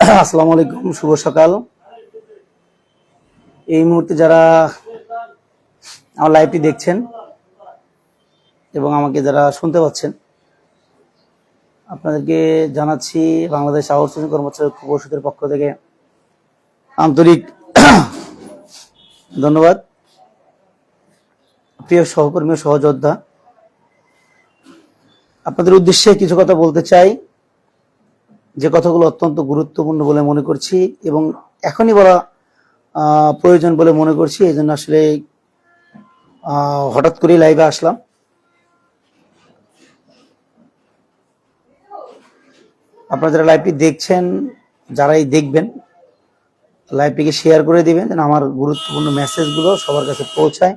আসসালামু আলাইকুম, শুভ সকাল। এই মুহূর্তে যারা আমার লাইভটি দেখছেন এবং আমাকে যারা শুনতে পাচ্ছেন, আপনাদেরকে জানাচ্ছি বাংলাদেশ আউটসোর্সিং কর্মচারী ঐক্য পরিষদের পক্ষ থেকে আন্তরিক ধন্যবাদ। প্রিয় সহকর্মী সহযোদ্ধা, আপনাদের উদ্দেশ্যে কিছু কথা বলতে চাই। যে কথাগুলো অত্যন্ত গুরুত্বপূর্ণ বলে মনে করছি এবং এখনই বলা প্রয়োজন বলে মনে করছি এই জন্য আসলে হঠাৎ করেই লাইভে আসলাম। আপনারা যারা লাইভটি দেখছেন, যারাই দেখবেন লাইভটিকে শেয়ার করে দিবেন, যেন আমার গুরুত্বপূর্ণ মেসেজগুলো সবার কাছে পৌঁছায়।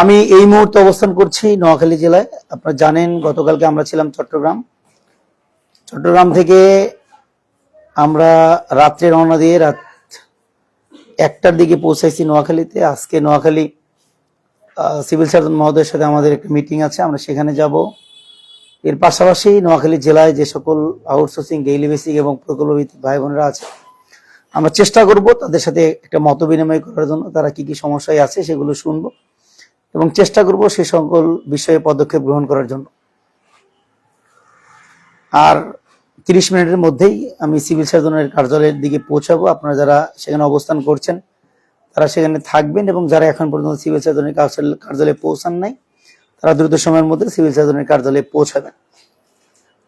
আমি এই মুহূর্তে অবস্থান করছি নোয়াখালী জেলায়। আপনারা জানেন, গতকালকে আমরা ছিলাম চট্টগ্রাম। চট্টগ্রাম থেকে আমরা রাত্রে রওনা দিয়ে রাত একটার দিকে পৌঁছাইছি নোয়াখালীতে। আজকে নোয়াখালী সিভিল সার্জন মহোদয়ের সাথে আমাদের একটা মিটিং আছে, আমরা সেখানে যাব। এর পাশাপাশি নোয়াখালী জেলায় যে সকল আউটসোর্সিং, ডেইলি বেসিক এবং প্রকল্প ভাই বোনেরা আছে, আমরা চেষ্টা করব তাদের সাথে একটা মত বিনিময় করার জন্য তারা কি কি সমস্যায় আছে সেগুলো শুনব এবং চেষ্টা করব সে সকল বিষয়ে পদক্ষেপ গ্রহণ করার জন্য। আর তিরিশ মিনিটের মধ্যেই আমি সিভিল সার্জনের কার্যালয়ের দিকে পৌঁছাবো। আপনারা যারা সেখানে অবস্থান করছেন, তারা সেখানে থাকবেন এবং যারা এখন পর্যন্ত সিভিল সার্জনের কার্যালয়ে পৌঁছান নাই, তারা দ্রুত সময়ের মধ্যে সিভিল সার্জনের কার্যালয়ে পৌঁছাবেন।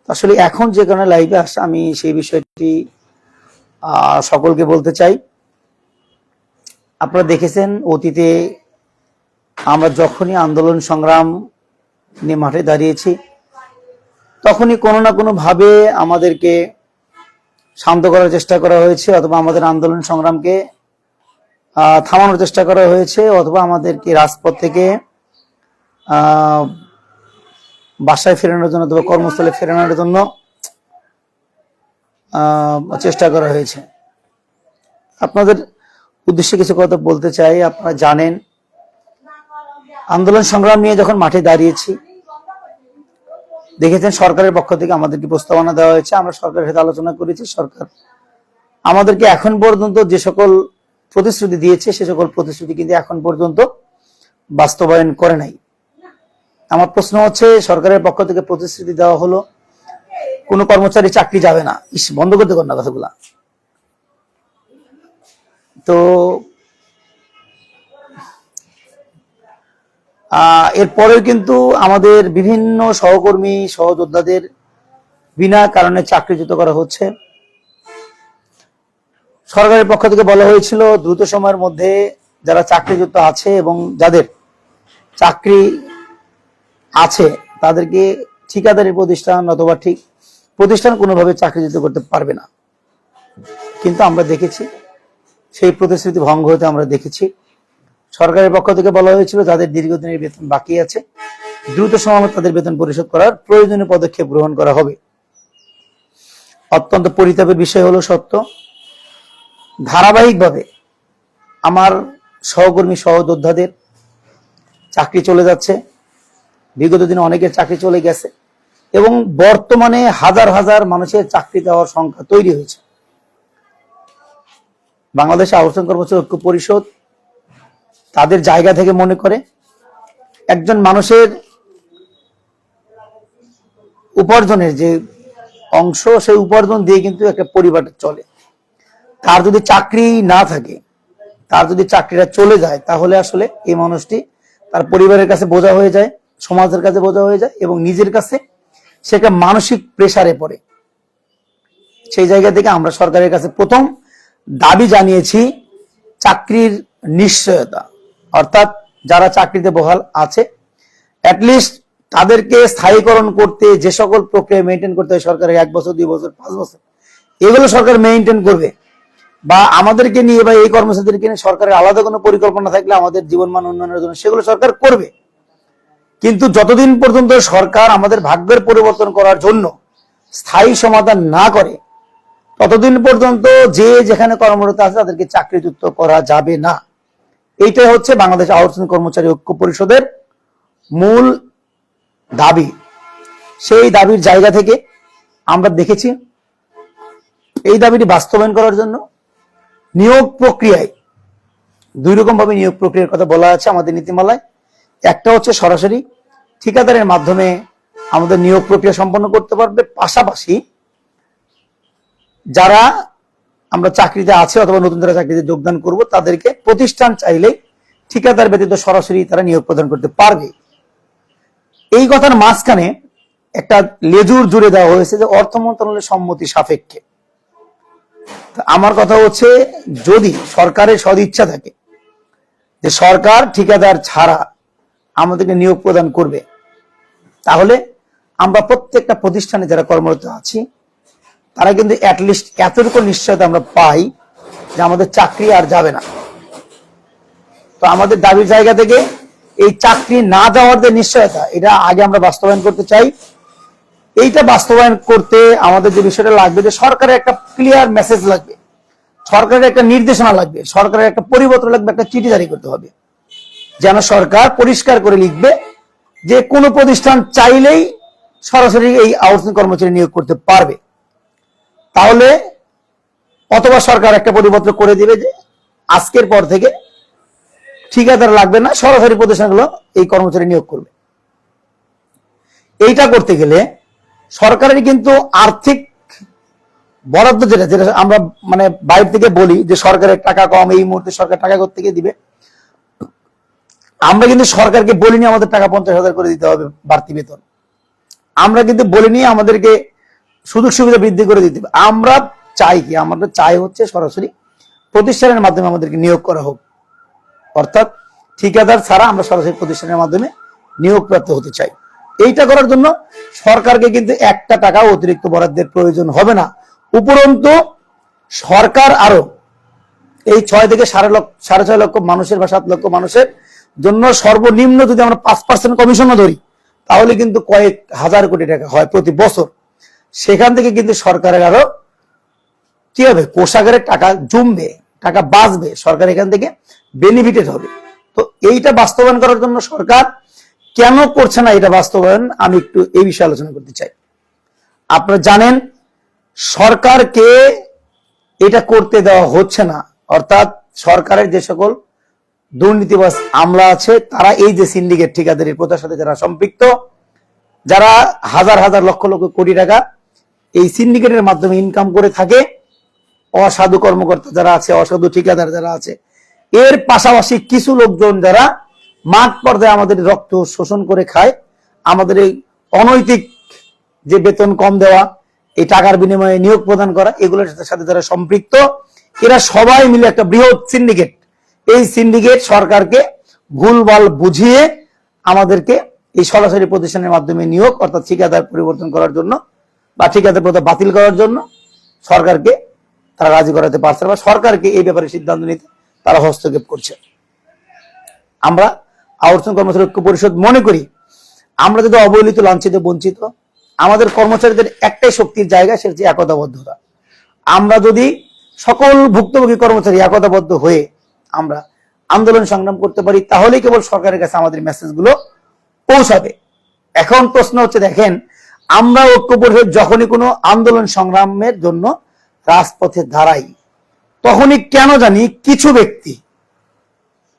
আসলে এখন যে কারণে লাইভে আসা, আমি সেই বিষয়টি সকলকে বলতে চাই। আপনারা দেখেছেন অতীতে আমরা যখনই আন্দোলন সংগ্রাম নিয়ে মাঠে দাঁড়িয়েছি তখনই কোনো না কোনো ভাবে আমাদেরকে শান্ত করার চেষ্টা করা হয়েছে, অথবা আমাদের আন্দোলন সংগ্রামকে থামানোর চেষ্টা করা হয়েছে, অথবা আমাদেরকে রাজপথ থেকে বাসায় ফেরানোর জন্য অথবা কর্মস্থলে ফেরানোর জন্য চেষ্টা করা হয়েছে। আপনাদের উদ্দেশ্যে কিছু কথা বলতে চাই, আপনারা জানেন, আন্দোলন সংগ্রাম নিয়ে যখন মাঠে দাঁড়িয়েছি দেখেছেন সরকারের পক্ষ থেকে আমাদেরকে প্রস্তাবনা দেওয়া হয়েছে, আমরা সরকারের সাথে আলোচনা করেছি, সরকার আমাদেরকে এখন পর্যন্ত যে সকল প্রতিশ্রুতি দিয়েছে, সে সকল প্রতিশ্রুতি কিন্তু এখন পর্যন্ত বাস্তবায়ন করে নাই। আমার প্রশ্ন হচ্ছে, সরকারের পক্ষ থেকে প্রতিশ্রুতি দেওয়া হলো, কোনো কর্মচারী চাকরি যাবে না। ইস, বন্ধ করতে কর না কথাগুলা। তো এরপরেও কিন্তু আমাদের বিভিন্ন সহকর্মী, সহযোদ্ধাদের বিনা কারণে চাকরিচ্যুত করা হচ্ছে। সরকারের পক্ষ থেকে বলা হয়েছিল, দ্রুত সময়ের মধ্যে যারা চাকরিযুক্ত আছে এবং যাদের চাকরি আছে, তাদেরকে ঠিকাদারি প্রতিষ্ঠান অথবা ঠিক প্রতিষ্ঠান কোনোভাবে চাকরিচ্যুত করতে পারবে না। কিন্তু আমরা দেখেছি, সেই প্রতিশ্রুতি ভঙ্গ হতে আমরা দেখেছি। সরকারের পক্ষ থেকে বলা হয়েছিল যাদের দীর্ঘদিনের বেতন বাকি আছে। দ্রুত সময়ে তাদের বেতন পরিশোধ করার প্রয়োজনীয় পদক্ষেপ গ্রহণ করা হবে। অত্যন্ত পরিতাপের বিষয় হলো সত্য। ধারাবাহিকভাবে আমার সহকর্মী সহযোদ্ধাদের চাকরি চলে যাচ্ছে। বিগত দিনে অনেকের চাকরি চলে গেছে এবং বর্তমানে হাজার হাজার মানুষের চাকরি দেওয়ার সংখ্যা তৈরি হয়েছে। বাংলাদেশ আবাসন কর্মচারী ঐক্য পরিষদ তাদের জায়গা থেকে মনে করে। একজন মানুষের উপার্জনের যে অংশ, সেই উপার্জন দিয়ে কিন্তু একটা পরিবার চলে। তার যদি চাকরি না থাকে, তার যদি চাকরিটা চলে যায়, তাহলে আসলে এই মানুষটি তার পরিবারের কাছে বোঝা হয়ে যায়, সমাজের কাছে বোঝা হয়ে যায় এবং নিজের কাছে সে একটা মানসিক প্রেসারে পড়ে। সেই জায়গা থেকে আমরা সরকারের কাছে প্রথম দাবি জানিয়েছি, চাকরির নিশ্চয়তা। অর্থাৎ যারা চাকরিতে বহাল আছে অ্যাটলিস্ট তাদেরকে স্থায়ীকরণ করতে যে সকল প্রক্রিয়া মেনটেন করতে হয় সরকারের এক বছর, দুই বছর, পাঁচ বছর, এগুলো সরকার মেনটেন করবে। বা আমাদেরকে নিয়ে বা এই কর্মচারীদেরকে নিয়ে সরকারের আলাদা কোনো পরিকল্পনা থাকলে আমাদের জীবনমান উন্নয়নের জন্য সেগুলো সরকার করবে। কিন্তু যতদিন পর্যন্ত সরকার আমাদের ভাগ্যের পরিবর্তন করার জন্য স্থায়ী সমাধান না করে, ততদিন পর্যন্ত যে যেখানে কর্মরত আছে তাদেরকে চাকরিচ্যুত করা যাবে না। এইটাই হচ্ছে বাংলাদেশ আউটসোর্সিং কর্মচারী ঐক্য পরিষদের মূল দাবি। সেই দাবির জায়গা থেকে আমরা দেখেছি এই দাবিটি বাস্তবায়ন করার জন্য নিয়োগ প্রক্রিয়ায় দুই রকম ভাবে নিয়োগ প্রক্রিয়ার কথা বলা আছে আমাদের নীতিমালায়। একটা হচ্ছে সরাসরি ঠিকাদারের মাধ্যমে আমাদের নিয়োগ প্রক্রিয়া সম্পন্ন করতে পারবে। পাশাপাশি যারা আমরা চাকরিতে আছে অথবা নতুন যারা চাকরিতে যোগদান করব, তাদেরকে প্রতিষ্ঠান চাইলে ঠিকাদার ব্যতীত সরাসরি তারা নিয়োগ প্রদান করতে পারবে। এই কথার মাঝখানে একটা লেজুর জুড়ে দেওয়া হয়েছে যে অর্থ মন্ত্রণালয়ের সম্মতি সাপেক্ষে। আমার কথা হচ্ছে, যদি সরকারের সদিচ্ছা থাকে যে সরকার ঠিকাদার ছাড়া আমাদেরকে নিয়োগ প্রদান করবে, তাহলে আমরা প্রত্যেকটা প্রতিষ্ঠানে যারা কর্মরত আছি তারা কিন্তু অ্যাটলিস্ট এতটুকু নিশ্চয়তা আমরা পাই যে আমাদের চাকরি আর যাবে না। তো আমাদের দাবির জায়গা থেকে এই চাকরি না দেওয়ার যে নিশ্চয়তা, এটা আগে আমরা বাস্তবায়ন করতে চাই। এইটা বাস্তবায়ন করতে আমাদের যে বিষয়টা লাগবে যে সরকারের একটা ক্লিয়ার মেসেজ লাগবে, সরকারের একটা নির্দেশনা লাগবে, সরকারের একটা পরিবর্তন লাগবে, একটা চিঠি জারি করতে হবে। যেন সরকার পরিষ্কার করে লিখবে যে কোনো প্রতিষ্ঠান চাইলেই সরাসরি এই আউটসোর্সিং কর্মচারী নিয়োগ করতে পারবে। তাহলে অথবা সরকার একটা পরিবর্তন করে দিবে যে আজকের পর থেকে ঠিকাদার লাগবে না, সরাসরি প্রতিষ্ঠানগুলো এই কর্মচারী নিয়োগ করবে। এইটা করতে গেলে সরকারের কিন্তু আর্থিক বরাদ্দ যেটা যেটা আমরা মানে বাইরে থেকে বলি যে সরকারের টাকা কম, এই মুহূর্তে সরকার টাকা থেকে দিবে? আমরা কিন্তু সরকারকে বলিনি আমাদের টাকা পঞ্চাশ হাজার করে দিতে হবে বাড়তি বেতন। আমরা কিন্তু বলিনি আমাদেরকে সুযোগ সুবিধা বৃদ্ধি করে দিতে হবে। আমরা চাই কি? আমরা চাই হচ্ছে সরাসরি প্রতিষ্ঠানের মাধ্যমে আমাদেরকে নিয়োগ করা হোক। অর্থাৎ ঠিকাদার ছাড়া আমরা সরাসরি প্রতিষ্ঠানের মাধ্যমে নিয়োগ প্রাপ্ত হতে চাই। এইটা করার জন্য সরকারকে কিন্তু একটা টাকা অতিরিক্ত বরাদ্দের প্রয়োজন হবে না। উপরন্তু সরকার আরও এই ছয় থেকে সাড়ে লক্ষ, সাড়ে ছয় লক্ষ মানুষের বা সাত লক্ষ মানুষের জন্য সর্বনিম্ন যদি আমরা পাঁচ পার্সেন্ট কমিশনও ধরি, তাহলে কিন্তু কয়েক হাজার কোটি টাকা হয় প্রতি বছর। সেখান থেকে কিন্তু সরকারের আরও কি হবে? কোষাগারের টাকা জমবে, টাকা বাঁচবে, সরকার এখান থেকে বেনিফিটেড হবে। তো এইটা বাস্তবায়ন করার জন্য সরকার কেন করছে না এটা বাস্তবায়ন? আমি একটু এই বিষয়ে আলোচনা করতে চাই। আপনারা জানেন, সরকারকে এটা করতে দেওয়া হচ্ছে না। অর্থাৎ সরকারের যে সকল দুর্নীতিবাস আমলা আছে, তারা এই যে সিন্ডিকেট ঠিকাদারি প্রথার সাথে যারা সম্পৃক্ত, যারা হাজার হাজার লক্ষ লক্ষ কোটি টাকা এই সিন্ডিকেটের মাধ্যমে ইনকাম করে থাকে। অসাধু কর্মকর্তা যারা আছে, অসাধু ঠিকাদার যারা আছে, এর পাশাপাশি কিছু লোকজন যারা মাঠ পর্যায়ে আমাদের রক্ত শোষণ করে খায়, আমাদের এই অনৈতিক যে বেতন কম দেওয়া, এই টাকার বিনিময়ে নিয়োগ প্রদান করা, এগুলোর সাথে যারা সম্পৃক্ত, এরা সবাই মিলে একটা বৃহৎ সিন্ডিকেট এই সিন্ডিকেট সরকারকে ভুলভাল বুঝিয়ে আমাদেরকে এই সরাসরি প্রতিষ্ঠানের মাধ্যমে নিয়োগ অর্থাৎ ঠিকাদার পরিবর্তন করার জন্য বা ঠিকাদার প্রথা বাতিল করার জন্য সরকারকে তারা রাজি করাতে পারছে বা সরকারকে এই ব্যাপারে সিদ্ধান্ত নিতে তারা হস্তক্ষেপ করছে। আমরা আউটসোর্সিং কর্মচারী ঐক্য পরিষদ মনে করি, আমরা যদি অবহেলিত, লাঞ্ছিত, বঞ্চিত, আমাদের কর্মচারীদের একটাই শক্তির জায়গা সেটা হচ্ছে একতাবদ্ধতা। আমরা যদি সকল ভুক্তভোগী কর্মচারী একতাবদ্ধ হয়ে আমরা আন্দোলন সংগ্রাম করতে পারি, তাহলেই কেবল সরকারের কাছে আমাদের মেসেজগুলো পৌঁছাবে। এখন প্রশ্ন হচ্ছে, দেখেন আমরা ঐক্য পরিষদ যখনই কোনো আন্দোলন সংগ্রামের জন্য রাজপথে দাঁড়াই তখনই কেন জানি কিছু ব্যক্তি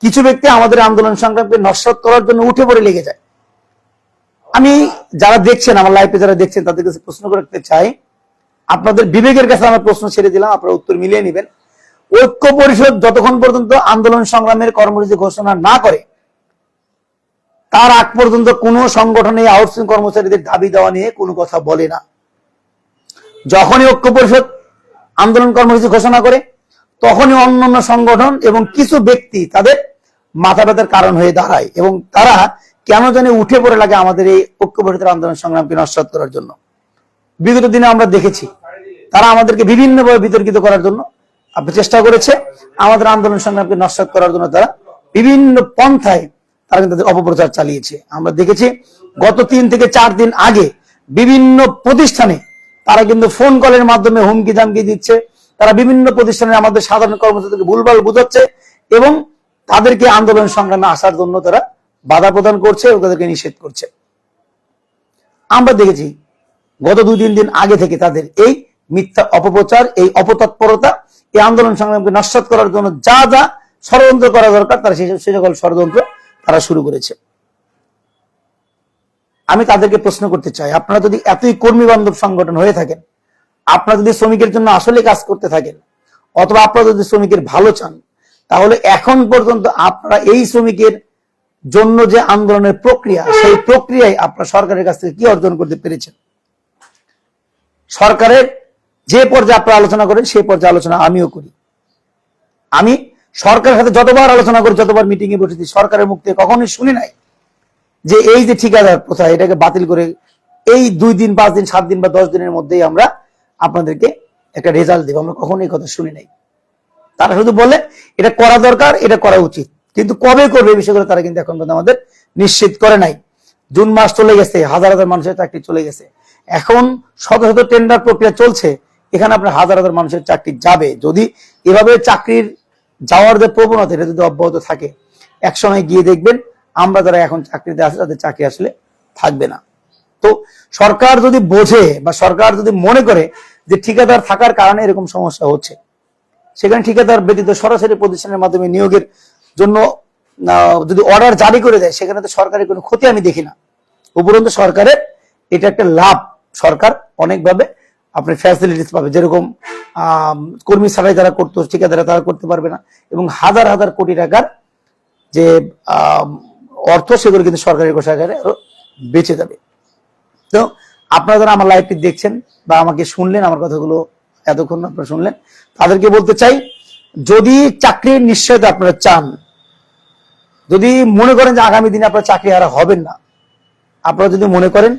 কিছু ব্যক্তি আমাদের আন্দোলন সংগ্রামকে নস্বাত করার জন্য উঠে পড়ে লেগে যায়। আমি যারা দেখছেন, আমার লাইফে যারা দেখছেন, তাদের কাছে প্রশ্ন করতে চাই, আপনাদের বিবেকের কাছে আমার প্রশ্ন ছেড়ে দিলাম, আপনারা উত্তর মিলিয়ে নেবেন। ঐক্য পরিষদ যতক্ষণ পর্যন্ত আন্দোলন সংগ্রামের কর্মসূচি ঘোষণা না করে তার আগ পর্যন্ত কোনো সংগঠনে আউটসোর্সিং কর্মচারীদের দাবি দেওয়া নিয়ে কোনো কথা বলে না। যখনই ঐক্য পরিষদ আন্দোলন কর্মসূচি ঘোষণা করে, তখনই অন্যান্য সংগঠন এবং কিছু ব্যক্তি তাদের মাথা ব্যথার কারণ হয়ে দাঁড়ায় এবং তারা কেন জানি উঠে পড়ে লাগে আমাদের এই ঐক্য পরিষদের আন্দোলন সংগ্রামকে নস্বাত করার জন্য। বিগত দিনে আমরা দেখেছি, তারা আমাদেরকে বিভিন্নভাবে বিতর্কিত করার জন্য চেষ্টা করেছে আমাদের আন্দোলন সংগ্রামকে নস্বাত করার জন্য তারা বিভিন্ন পন্থায় তারা কিন্তু তাদের অপপ্রচার চালিয়েছে। আমরা দেখেছি গত তিন থেকে চার দিন আগে বিভিন্ন প্রতিষ্ঠানে তারা কিন্তু ফোন কলের মাধ্যমে হুমকি জামকি দিচ্ছে। তারা বিভিন্ন প্রতিষ্ঠানে আমাদের সাধারণ কর্মচারীদেরকে ভুলভাল বুঝাচ্ছে এবং তাদেরকে আন্দোলন সংগ্রামে আসার জন্য তারা বাধা প্রদান করছে এবং তাদেরকে নিষেধ করছে। আমরা দেখেছি গত দুই, তিন দিন আগে থেকে তাদের এই মিথ্যা অপপ্রচার, এই অপতৎপরতা, এই আন্দোলন সংগ্রামকে নস্বাত করার জন্য যা যা ষড়যন্ত্র করা দরকার, তারা সেই সকল ষড়যন্ত্র তারা শুরু করেছে। আমি তাদেরকে প্রশ্ন করতে চাই, আপনারা যদি এতই কর্মী বান্ধব সংগঠন হয়ে থাকেন, আপনারা যদি শ্রমিকের জন্য আসলে কাজ করতে থাকেন, অথবা আপনারা যদি শ্রমিকের ভালো চান, তাহলে এখন পর্যন্ত আপনারা এই শ্রমিকের জন্য যে আন্দোলনের প্রক্রিয়া, সেই প্রক্রিয়ায় আপনারা সরকারের কাছ থেকে কি অর্জন করতে পেরেছেন? সরকারের যে পর্যায়ে আপনারা আলোচনা করেন, সেই পর্যায়ে আলোচনা আমিও করি। আমি সরকারের সাথে যতবার আলোচনা করি যতবার মিটিং এ বসেছি, সরকারের মুখ থেকে কখনোই শুনি নাই যে এই যে ঠিকাদার প্রথা, এটাকে বাতিল করে এই দুই দিন, পাঁচ দিন, সাত দিন বা দশ দিনের মধ্যেই আমরা আপনাদেরকে একটা রেজাল্ট দেবো। আমরা কখনোই কথা শুনি নাই। তারা শুধু বলে, এটা করা দরকার, এটা করা উচিত। কিন্তু কবে করবে এই বিষয়গুলো তারা কিন্তু এখন পর্যন্ত আমাদের নিশ্চিত করে নাই। জুন মাস চলে গেছে, হাজার হাজার মানুষের চাকরি চলে গেছে। এখন শত শত টেন্ডার প্রক্রিয়া চলছে, এখানে আপনার হাজার হাজার মানুষের চাকরি যাবে। যদি এভাবে চাকরির যাওয়ার যে প্রবণতা, এটা যদি অব্যাহত থাকে, একসময় গিয়ে দেখবেন আমরা যারা এখন চাকরিতে আছে, তাদের চাকরি আসলে থাকবে না। তো সরকার যদি বোঝে বা সরকার যদি মনে করে যে ঠিকাদার থাকার কারণে এরকম সমস্যা হচ্ছে, সেখানে ঠিকাদার ব্যতীত সরাসরি প্রতিষ্ঠানের মাধ্যমে নিয়োগের জন্য যদি অর্ডার জারি করে দেয়, সেখানে তো সরকারের কোনো ক্ষতি আমি দেখি না। উপরন্তু সরকারের এটা একটা লাভ। সরকার অনেকভাবে আপনি ফ্যাসিলিটিস পাবে। যেরকম কর্মী ছাড়াই যারা করতো ঠিকাদারা তারা করতে পারবে না। এবং হাজার হাজার কোটি টাকার যে অর্থ সেগুলো কিন্তু সরকারি কোষাগারে বেঁচে যাবে। তো আপনারা যারা আমার লাইভটি দেখছেন বা আমাকে শুনলেন, আমার কথাগুলো এতক্ষণ আপনারা শুনলেন, তাদেরকে বলতে চাই, যদি চাকরির নিশ্চয়তা আপনারা চান, যদি মনে করেন যে আগামী দিনে আপনারা চাকরি হারা হবেন না, আপনারা যদি মনে করেন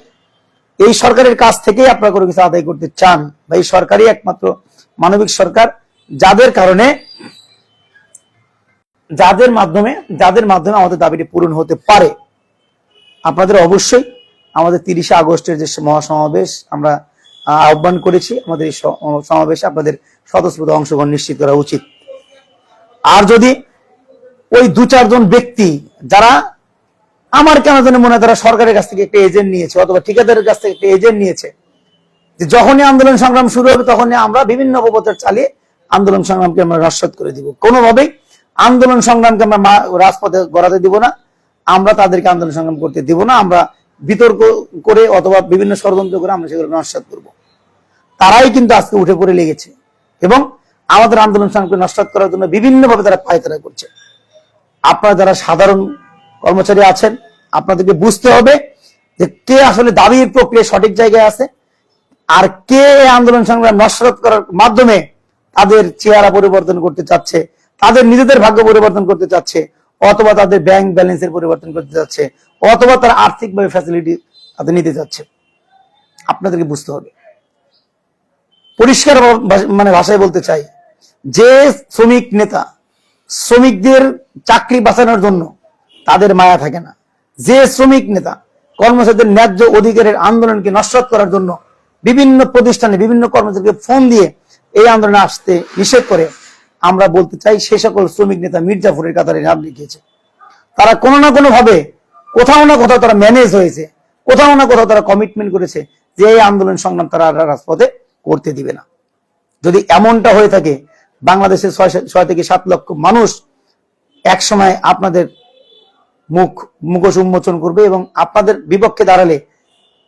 এই সরকারের কাছ থেকেই আপনারা কোনো কিছু আদায় করতে চান বা এই সরকারই একমাত্র মানবিক সরকার, যাদের কারণে, যাদের মাধ্যমে যাদের মাধ্যমে আমাদের দাবিটি পূরণ হতে পারে। আপনাদের অবশ্যই আমাদের তিরিশে আগস্টের যে মহাসমাবেশ, আমরা আহ্বান করেছি, আমাদের এই সমাবেশে আপনাদের স্বতঃস্ফূর্ত অংশগ্রহণ নিশ্চিত করা উচিত। আর যদি ওই দু চারজন ব্যক্তি যারা আমার কেন জানি মনে হয় তারা সরকারের কাছ থেকে একটা এজেন্ট নিয়েছে, অথবা ঠিকাদারের কাছ থেকে একটা এজেন্ট নিয়েছে। যে যখনই আন্দোলন সংগ্রাম শুরু হবে, তখনই আমরা বিভিন্ন অপপ্রচার চালিয়ে আন্দোলন সংগ্রামকে আমরা নস্বাত করে দিব। কোনোভাবেই আন্দোলন সংগ্রামকে আমরা রাজপথে গড়াতে দিব না। আমরা তাদেরকে আন্দোলন সংগ্রাম করতে দিব না। আমরা বিতর্ক করে অথবা বিভিন্ন ষড়যন্ত্র করে আমরা সেগুলো নস্বাত করব। তারাই কিন্তু আজকে উঠে পড়ে লেগেছে। এবং আমাদের আন্দোলন সংগ্রামকে নস্বাত করার জন্য বিভিন্নভাবে তারা পায়তারা করছে। আপনারা যারা সাধারণ কর্মচারী আছেন, আপনাদেরকে বুঝতে হবে যে কে আসলে দাবির প্রক্রিয়া সঠিক জায়গায় আছে আর কে আন্দোলন সংগ্রাম নস্বাত করার মাধ্যমে তাদের চেহারা পরিবর্তন করতে চাচ্ছে, তাদের নিজেদের ভাগ্য পরিবর্তন করতে চাচ্ছে, অথবা তাদের ব্যাংক ব্যালেন্সের পরিবর্তন করতে চাচ্ছে, অথবা তারা আর্থিকভাবে ফ্যাসিলিটি তাদের নিতে চাচ্ছে। আপনাদেরকে বুঝতে হবে। পরিষ্কার মানে ভাষায় বলতে চাই, যে শ্রমিক নেতা, শ্রমিকদের চাকরি বাঁচানোর জন্য তাদের মায়া থাকে না। যে শ্রমিক নেতা কর্মচারীদের ন্যায্য অধিকারের আন্দোলনকে নস্বাত করার জন্য বিভিন্ন প্রতিষ্ঠানে বিভিন্ন কর্মচারীকে ফোন দিয়ে এই আন্দোলনে আসতে নিষেধ করে, আমরা বলতে চাই সে সকল শ্রমিক নেতা মির্জাফরের কাতারে নাম লিখিয়েছে। তারা কোনো না কোনো ভাবে কোথাও না কোথাও তারা ম্যানেজ হয়েছে, কোথাও না কোথাও তারা কমিটমেন্ট করেছে যে এই আন্দোলন সংগ্রাম তারা রাজপথে করতে দিবে না। যদি এমনটা হয়ে থাকে, বাংলাদেশের ছয় থেকে সাত লক্ষ মানুষ এক সময় আপনাদের মুখ, মুখোশ উন্মোচন করবে এবং আপনাদের বিপক্ষে দাঁড়ালে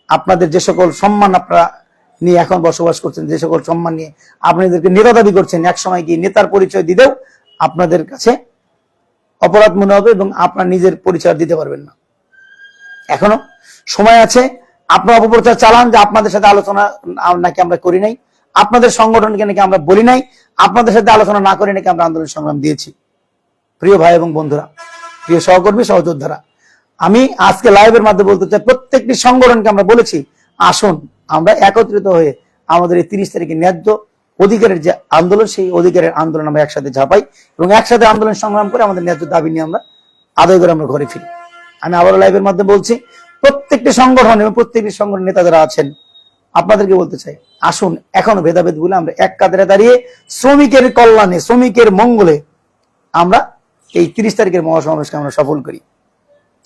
আপনাদের যে সকল সম্মান আপনারা নিয়ে এখন বসবাস করছেন, যে সকল সম্মান নিয়ে আপনাদেরকে নেতা দাবি করছেন এক সময় গিয়ে নেতার পরিচয় দিতেও আপনাদের কাছে অপরাধ মনে হবে এবং আপনার নিজের পরিচয় দিতে পারবেন না। এখনও সময় আছে, আপনার অপপ্রচার চালান যে আপনাদের সাথে আলোচনা নাকি আমরা করি নাই, আপনাদের সংগঠনকে নাকি আমরা বলি নাই, আপনাদের সাথে আলোচনা না করে নাকি আমরা আন্দোলন সংগ্রাম দিয়েছি। প্রিয় ভাই এবং বন্ধুরা প্রিয় সহকর্মী, সহযোদ্ধারা, আমি আজকে লাইভের মাধ্যমে বলতে চাই, প্রত্যেকটি সংগঠনকে আমরা বলেছি, আসুন, আমরা একত্রিত হয়ে আমাদের এই তিরিশ তারিখে ন্যায্য অধিকারের যে আন্দোলন, সেই অধিকারের আন্দোলন আমরা একসাথে ঝাঁপাই এবং একসাথে আন্দোলন সংগ্রাম করে আমাদের ন্যায্য দাবি নিয়ে আমরা আদায় করে আমরা ঘরে ফিরি। আমি আবারও লাইভের মাধ্যমে বলছি, প্রত্যেকটি সংগঠন এবং প্রত্যেকটি সংগঠন নেতা যারা আছেন, আপনাদেরকে বলতে চাই, আসুন, এখনও ভেদাভেদ বলে আমরা এক কাতারে দাঁড়িয়ে শ্রমিকের কল্যাণে, শ্রমিকের মঙ্গলে আমরা এই তিরিশ তারিখের মহাসমাবেশকে আমরা সফল করি।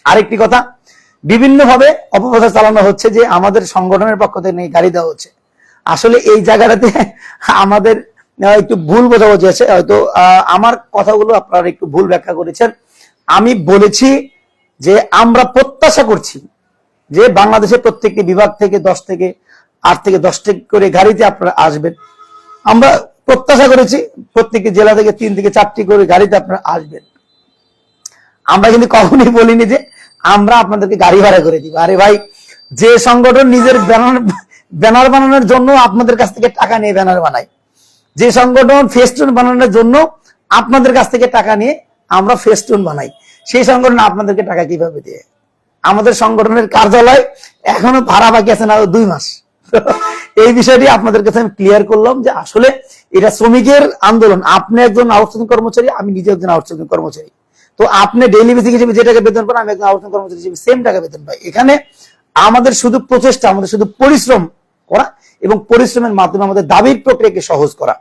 আরেকটি কথা বিভিন্ন ভাবে অপপ্রচার চালানো হচ্ছে যে আমাদের সংগঠনের পক্ষ থেকে গাড়ি দেওয়া হচ্ছে। আসলে এই জায়গাটাতে আমাদের একটু ভুল বোঝাবুঝি আছে। হয়তো আমার কথাগুলো আপনারা একটু ভুল ব্যাখ্যা করেছেন। আমি বলেছি যে আমরা প্রত্যাশা করছি যে বাংলাদেশের প্রত্যেকটি বিভাগ থেকে দশ থেকে আট থেকে দশটি করে গাড়িতে আপনারা আসবেন। আমরা প্রত্যাশা করেছি প্রত্যেকটি জেলা থেকে তিন থেকে চারটি করে গাড়িতে আপনারা আসবেন। আমরা কিন্তু কখনই বলিনি যে আমরা আপনাদেরকে গাড়ি ভাড়া করে দিব। আরে ভাই, যে সংগঠন নিজের ব্যানার ব্যানার বানানোর জন্য আপনাদের কাছ থেকে টাকা নিয়ে ব্যানার বানায়, যে সংগঠন ফেস্টুন বানানোর জন্য আপনাদের কাছ থেকে টাকা নিয়ে আমরা ফেস্টুন বানাই, সেই সংগঠন আপনাদেরকে টাকা কীভাবে দিয়ে? আমাদের সংগঠনের কার্যালয় এখনও ভাড়া বাকি আছে না দুই মাস। এই বিষয়টি আপনাদের কাছে আমি ক্লিয়ার করলাম যে আসলে এটা শ্রমিকের আন্দোলন। আপনি একজন আউটসোর্সিং কর্মচারী, আমি নিজে একজন আউটসোর্সিং কর্মচারী। তো আপনি ডেইলি বেসিক হিসেবে যে টাকা বেতন পান, আমি একজন আউটসোর্সিং কর্মচারী হিসেবে সেম টাকা বেতন পাই। এখানে আমাদের শুধু প্রচেষ্টা, আমাদের শুধু পরিশ্রম করা এবং পরিশ্রমের মাধ্যমে আমাদের দাবির প্রক্রিয়াকে সহজ করা।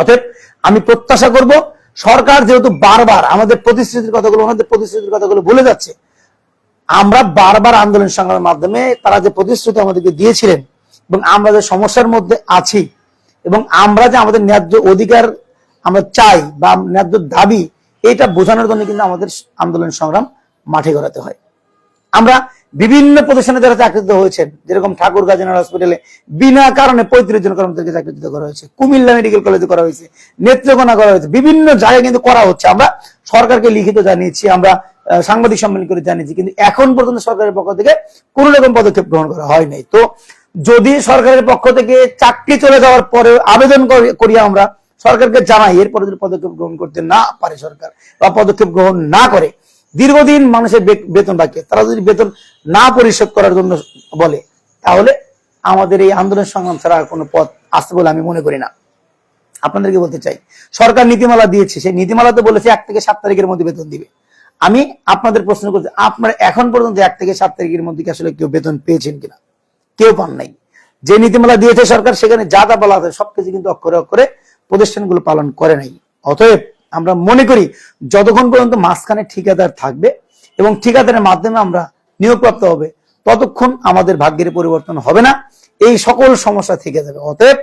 অতএব আমি প্রত্যাশা করব, সরকার যেহেতু বারবার আমাদের প্রতিশ্রুতির কথাগুলো আমাদের প্রতিশ্রুতির কথাগুলো ভুলে যাচ্ছে, আমরা বারবার আন্দোলন সংগ্রামের মাধ্যমে তারা যে প্রতিশ্রুতি আমাদেরকে দিয়েছিলেন এবং আমরা যে সমস্যার মধ্যে আছি এবং আমরা যে আমাদের ন্যায্য অধিকার আমরা চাই বা ন্যায্য দাবি এটা বোঝানোর জন্য কিন্তু আমাদের আন্দোলন সংগ্রাম মাঠে গড়াতে হয়। আমরা বিভিন্ন প্রতিষ্ঠানে যারা চাকরিত হয়েছেন, যেরকম ঠাকুরগা জেনারেল হসপিটালে বিনা কারণে পঁয়ত্রিশ জন কর্মচারীকে চাকরিচ্যুত করা হয়েছে। কুমিল্লা মেডিকেল কলেজে করা হয়েছে, নেত্রকোনা করা হয়েছে, বিভিন্ন জায়গায় কিন্তু করা হচ্ছে। আমরা সরকারকে লিখিত জানিয়েছি, আমরা সাংবাদিক সম্মেলন করে জানিয়েছি, কিন্তু এখন পর্যন্ত সরকারের পক্ষ থেকে কোনো রকম পদক্ষেপ গ্রহণ করা হয় নাই। তো যদি সরকারের পক্ষ থেকে চাকরি চলে যাওয়ার পরে আবেদন করি আমরা সরকারকে জানাই, এরপরে যদি পদক্ষেপ গ্রহণ করতে না পারে সরকার বা পদক্ষেপ গ্রহণ না করে, দীর্ঘদিন মানুষের বেতন বাকি। তারা যদি বেতন না পরিশোধ করার জন্য বলে, তাহলে আমাদের এই আন্দোলন সংগ্রাম ছাড়া কোনো পথ আসতে বলে আমি মনে করি না। আপনাদেরকে বলতে চাই, সরকার নীতিমালা দিয়েছে, সেই নীতিমালাতে বলেছে এক থেকে সাত তারিখের মধ্যে বেতন দিবে। আমি আপনাদের প্রশ্ন করছি, আপনারা এখন পর্যন্ত এক থেকে সাত তারিখের মধ্যে কি আসলে কেউ বেতন পেয়েছেন কিনা? কেউ পান নাই। যে নীতিমালা দিয়েছে সরকার, সেখানে যা যা বলা আছে, সবকিছু কিন্তু অক্ষরে অক্ষরে প্রতিষ্ঠানগুলো পালন করে নাই। অতএব আমরা মনে করি যতক্ষণ পর্যন্ত মাঝখানে ঠিকাদার থাকবে এবং ঠিকাদারের মাধ্যমে আমরা নিয়োগপ্রাপ্ত হবে, ততক্ষণ আমাদের ভাগ্যের পরিবর্তন হবে না। এই সকল সমস্যা থেকে যাবে। অতএব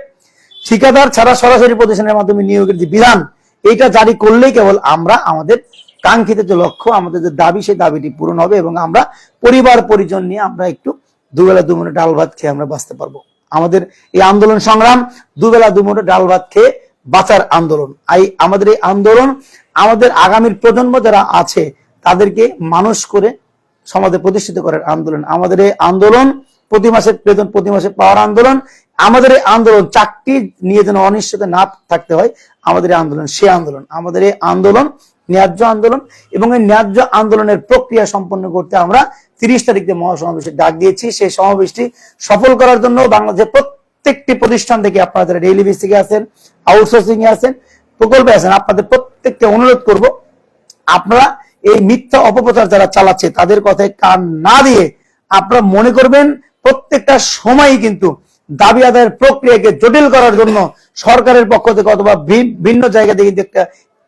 ঠিকাদার ছাড়া সরাসরি প্রতিষ্ঠানের মাধ্যমে নিয়োগের যে বিধান এটা জারি করলেই কেবল আমরা আমাদের কাঙ্ক্ষিত যে লক্ষ্য, আমাদের যে দাবি, সেই দাবিটি পূরণ হবে এবং আমরা পরিবার, পরিজন নিয়ে আমরা একটু দুবেলা দুমুঠো ডাল ভাত খেয়ে আমরা বাঁচতে পারব। আমাদের এই আন্দোলন সংগ্রাম দুবেলা দুমুঠো ডাল ভাত খেয়ে বাঁচার আন্দোলন। এই আমাদের এই আন্দোলন আমাদের আগামীর প্রজন্ম যারা আছে, তাদেরকে মানুষ করে সমাজে প্রতিষ্ঠিত করার আন্দোলন। আমাদের এই আন্দোলন প্রতি মাসে বেতন, প্রতি মাসে পাওয়ার আন্দোলন। আমাদের এই আন্দোলন চাকরি নিয়ে যেন অনিশ্চিত না থাকতে হয়, আমাদের এই আন্দোলন, সে আন্দোলন। আমাদের এই আন্দোলন ন্যায্য আন্দোলন এবং এই ন্যায্য আন্দোলনের প্রক্রিয়া সম্পন্ন করতে আমরা তিরিশ তারিখে মহাসমাবেশের ডাক দিয়েছি। সেই সমাবেশটি সফল করার জন্য বাংলাদেশের প্রত্যেকটি প্রতিষ্ঠান থেকে আপনারা যারা ডেইলি বেসিকে আছেন আউটসোর্সিং এ আছেন, প্রকল্পে আছেন, আপনাদের প্রত্যেককে অনুরোধ করব, আপনারা এই মিথ্যা অপপ্রচার যারা চালাচ্ছে, তাদের কথায় কান না দিয়ে আপনারা মনে করবেন প্রত্যেকটা সময়ই কিন্তু দাবি আদায়ের প্রক্রিয়াকে জটিল করার জন্য সরকারের পক্ষ থেকে অথবা ভিন্ন জায়গা থেকে একটা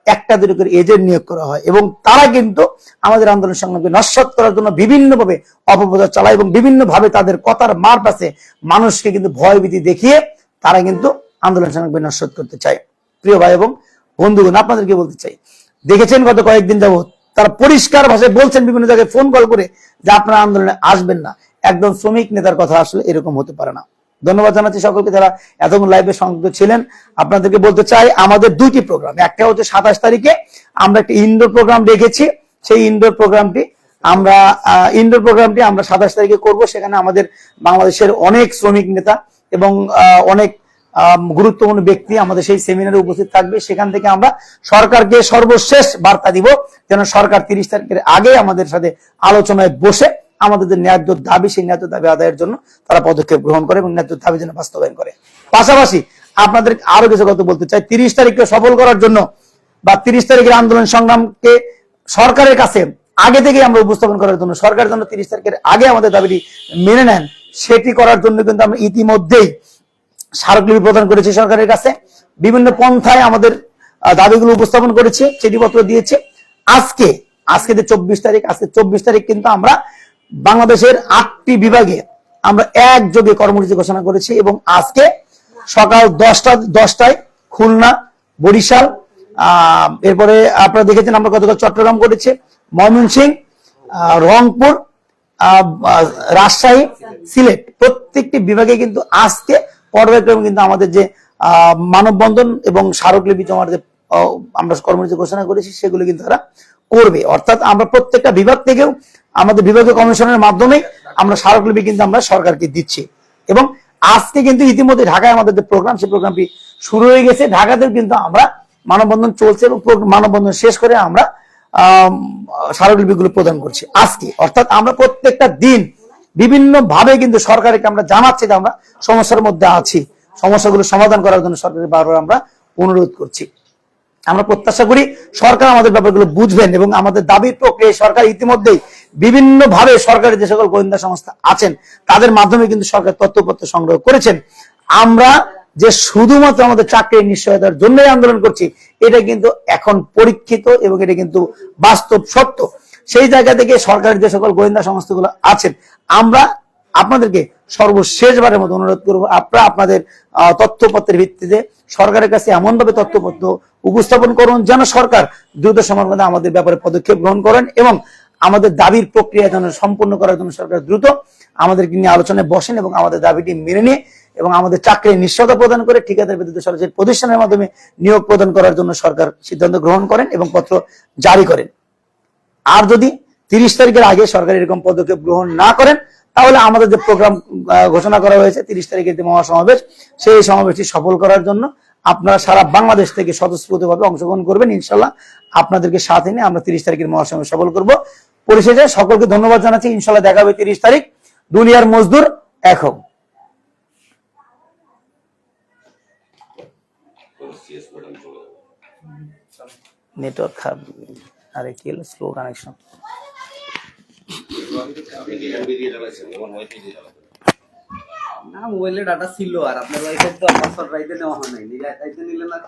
একটা দুটো করে এজেন্ট নিয়োগ করা হয় এবং তারা কিন্তু আমাদের আন্দোলন সংগ্রামকে নস্বাত করার জন্য বিভিন্নভাবে অপপ্রচার চালায় এবং বিভিন্নভাবে তাদের কথার মার পাশে মানুষকে কিন্তু ভয়ভীতি দেখিয়ে তারা কিন্তু আন্দোলন সংগ্রামকে নস্বাত করতে চায়। প্রিয় ভাই এবং বন্ধুগণ, আপনাদেরকে বলতে চাই, দেখেছেন গত কয়েকদিন যাবত তারা পরিষ্কার ভাষায় বলছেন বিভিন্ন জায়গায় ফোন কল করে যে আপনারা আন্দোলনে আসবেন না। একদম শ্রমিক নেতার কথা আসলে এরকম হতে পারে না। ধন্যবাদ জানাচ্ছি সকলকে যারা এতক্ষণ লাইভে সংযুক্ত ছিলেন। আপনাদেরকে বলতে চাই, আমাদের দুইটি প্রোগ্রাম একটা হচ্ছে সাতাশ তারিখে আমরা একটা ইনডোর প্রোগ্রাম রেখেছি সেই ইনডোর প্রোগ্রামটি আমরা ইনডোর প্রোগ্রামটি আমরা সাতাশ তারিখে করব। সেখানে আমাদের বাংলাদেশের অনেক শ্রমিক নেতা এবং অনেক গুরুত্বপূর্ণ ব্যক্তি আমাদের সেই সেমিনারে উপস্থিত থাকবে। সেখান থেকে আমরা সরকারকে সর্বশেষ বার্তা দিব, যেন সরকার তিরিশ তারিখের আগে আমাদের সাথে আলোচনায় বসে আমাদের যে ন্যায্য দাবি, সেই ন্যায্য দাবি আদায়ের জন্য তারা পদক্ষেপ গ্রহণ করে এবং ন্যায্য দাবি যেন বাস্তবায়ন করে। পাশাপাশি আপনাদের আরও কিছু কথা বলতে চাই। তিরিশ তারিখকে সফল করার জন্য বা তিরিশ তারিখের আন্দোলন সংগ্রামকে সরকারের কাছে আগে থেকে আমরা উপস্থাপন করার জন্য সরকার যেন তিরিশ তারিখের আগে আমাদের দাবিটি মেনে নেন, সেটি করার জন্য কিন্তু আমরা ইতিমধ্যেই স্মারকলিপি প্রদান করেছি সরকারের কাছে। বিভিন্ন পন্থায় আমাদের দাবিগুলো উপস্থাপন করেছে, চিঠিপত্র দিয়েছে। আজকে আজকে যে চব্বিশ তারিখ, আজকে চব্বিশ তারিখ কিন্তু আমরা বাংলাদেশের আটটি বিভাগে আমরা একযোগে কর্মসূচি ঘোষণা করেছি এবং আজকে সকাল দশটা দশটায় খুলনা বরিশাল এরপরে আপনারা দেখেছেন আমরা গতকাল চট্টগ্রাম করেছি ময়মনসিংহ আহ, রংপুর রাজশাহী সিলেট। প্রত্যেকটি বিভাগে কিন্তু আজকে পর্যায়ক্রমে কিন্তু আমাদের যে মানববন্ধন এবং স্মারকলিপি জমার যে আমরা কর্মসূচি ঘোষণা করেছি সেগুলো কিন্তু তারা করবে। অর্থাৎ আমরা প্রত্যেকটা বিভাগ থেকেও আমাদের বিভাগীয় কমিশনের মাধ্যমে আমরা স্মারকলিপি কিন্তু আমরা সরকারকে দিচ্ছি। এবং আজকে কিন্তু ইতিমধ্যে ঢাকায় আমাদের যে প্রোগ্রাম, সেই প্রোগ্রামটি শুরু হয়ে গেছে। ঢাকাতেও কিন্তু আমরা মানববন্ধন চলছে এবং মানববন্ধন শেষ করে আমরা স্মারকলিপিগুলো প্রদান করছি আজকে। অর্থাৎ আমরা প্রত্যেকটা দিন বিভিন্ন ভাবে কিন্তু সরকারকে আমরা জানাচ্ছি যে আমরা সমস্যার মধ্যে আছি। সমস্যাগুলো সমাধান করার জন্য সরকারের বারবার আমরা অনুরোধ করছি। আমরা প্রত্যাশা করি সরকার আমাদের ব্যাপারগুলো বুঝবেন এবং আমাদের দাবির প্রক্রিয়ায় সরকার ইতিমধ্যেই বিভিন্ন ভাবে সরকারের যে সকল গোয়েন্দা সংস্থা আছেন, তাদের মাধ্যমে কিন্তু সরকার তথ্যপত্র সংগ্রহ করেছেন। আমরা যে শুধুমাত্র আমাদের চাকরির নিশ্চয়তার জন্যই আন্দোলন করছি, এটা কিন্তু এখন পরীক্ষিত এবং এটা কিন্তু বাস্তব সত্য। সেই জায়গা থেকে সরকারের যে সকল গোয়েন্দা সংস্থাগুলো আছেন, আমরা আপনাদেরকে সর্বশেষবারের মতো অনুরোধ করব, আপনারা আপনাদের তথ্যপত্রের ভিত্তিতে সরকারের কাছে এমনভাবে তথ্যপত্র উপস্থাপন করুন যেন সরকার দ্রুত সময়ের মধ্যে আমাদের ব্যাপারে পদক্ষেপ গ্রহণ করেন এবং আমাদের দাবির প্রক্রিয়া যেন সম্পূর্ণ করার জন্য সরকার দ্রুত আমাদেরকে নিয়ে আলোচনায় বসেন এবং আমাদের দাবিটি মেনে নিয়ে এবং আমাদের চাকরির নিশ্চয়তা প্রদান করে ঠিকাদার বিদ্যুৎ সরাসরি প্রতিষ্ঠানের মাধ্যমে নিয়োগ প্রদান করার জন্য সরকার সিদ্ধান্ত গ্রহণ করেন এবং পত্র জারি করেন। আর যদি তিরিশ তারিখের আগে সরকার এরকম পদক্ষেপ গ্রহণ না করেন তাহলে আমাদের যে প্রোগ্রাম ঘোষণা করা হয়েছে তিরিশ তারিখের যে মহাসমাবেশ, সেই সমাবেশটি সফল করার জন্য আপনারা সারা বাংলাদেশ থেকে স্বতঃস্ফূর্তভাবে অংশগ্রহণ করবেন, ইনশাল্লাহ আপনাদেরকে সাথে নিয়ে আমরা তিরিশ তারিখের মহাসমাবেশ সফল করব। পরিশেষে সকলকে ধন্যবাদ জানাচ্ছি, ইনশাল্লাহ দেখা হবে তিরিশ তারিখ। দুনিয়ার মজদুর এখন নেটওয়ার্ক খারাপ, আরে কি স্লো কানেকশন না মোবাইলে ডাটা ছিল আর আপনার ওয়াইফাই তো আমার সব রাইতে নেওয়া হয় নাই। রাইতে নিলে না